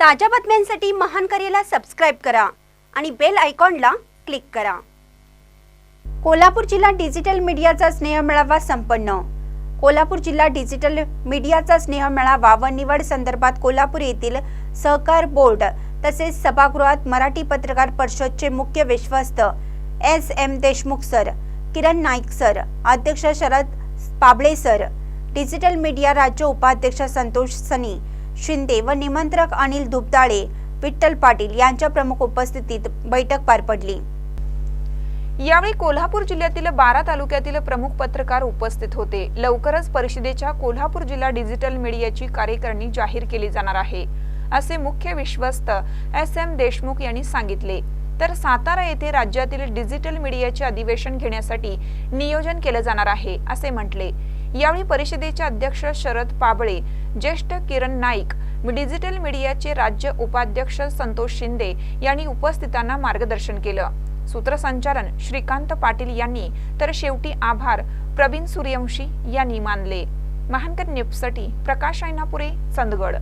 ताज्या बातम्यांसाठी महान करेला सबस्क्राईब करा आणि बेल आयकॉनला क्लिक करा. कोल्हापूर जिल्हा डिजिटल मीडियाचा स्नेह मेळावा संपन्न. कोल्हापूर जिल्हा डिजिटल मीडियाचा स्नेह मेळावा व निवड संदर्भात कोल्हापूर येथील सहकार बोर्ड तसेच सभागृहात मराठी पत्रकार परिषदचे मुख्य विश्वस्त S. M. Deshmukh sir Kiran Naik sir अध्यक्ष Sharad Pabale sir digital media राज्य उपाध्यक्ष संतोष सनी शिंदे व निमंत्रक अनिल धुपदाळे विठ्ठल पाटील यांच्या प्रमुख उपस्थितीत बैठक पार पडली. यावेळी कोल्हापूर जिल्ह्यातील बारा तालुक्यातील प्रमुख पत्रकार उपस्थित होते. लवकरच परिषदेच्या कोल्हापूर जिल्हा डिजिटल मीडियाची कार्यकारिणी जाहीर केली जाणार आहे असे मुख्य विश्वस्त एस एम देशमुख यांनी सांगितले. तर सातारा येथे राज्यातील डिजिटल मीडियाचे अधिवेशन घेण्यासाठी नियोजन केलं जाणार आहे असे म्हटले. यावेळी परिषदेचे अध्यक्ष शरद पाबळे ज्येष्ठ किरण नाईक डिजिटल मीडियाचे राज्य उपाध्यक्ष संतोष शिंदे यांनी उपस्थितांना मार्गदर्शन केलं. सूत्रसंचालन श्रीकांत पाटील यांनी तर शेवटी आभार प्रवीण सूर्यवंशी यांनी मानले. महानकर न्यूजसाठी प्रकाश ऐनापुरे चंदगड.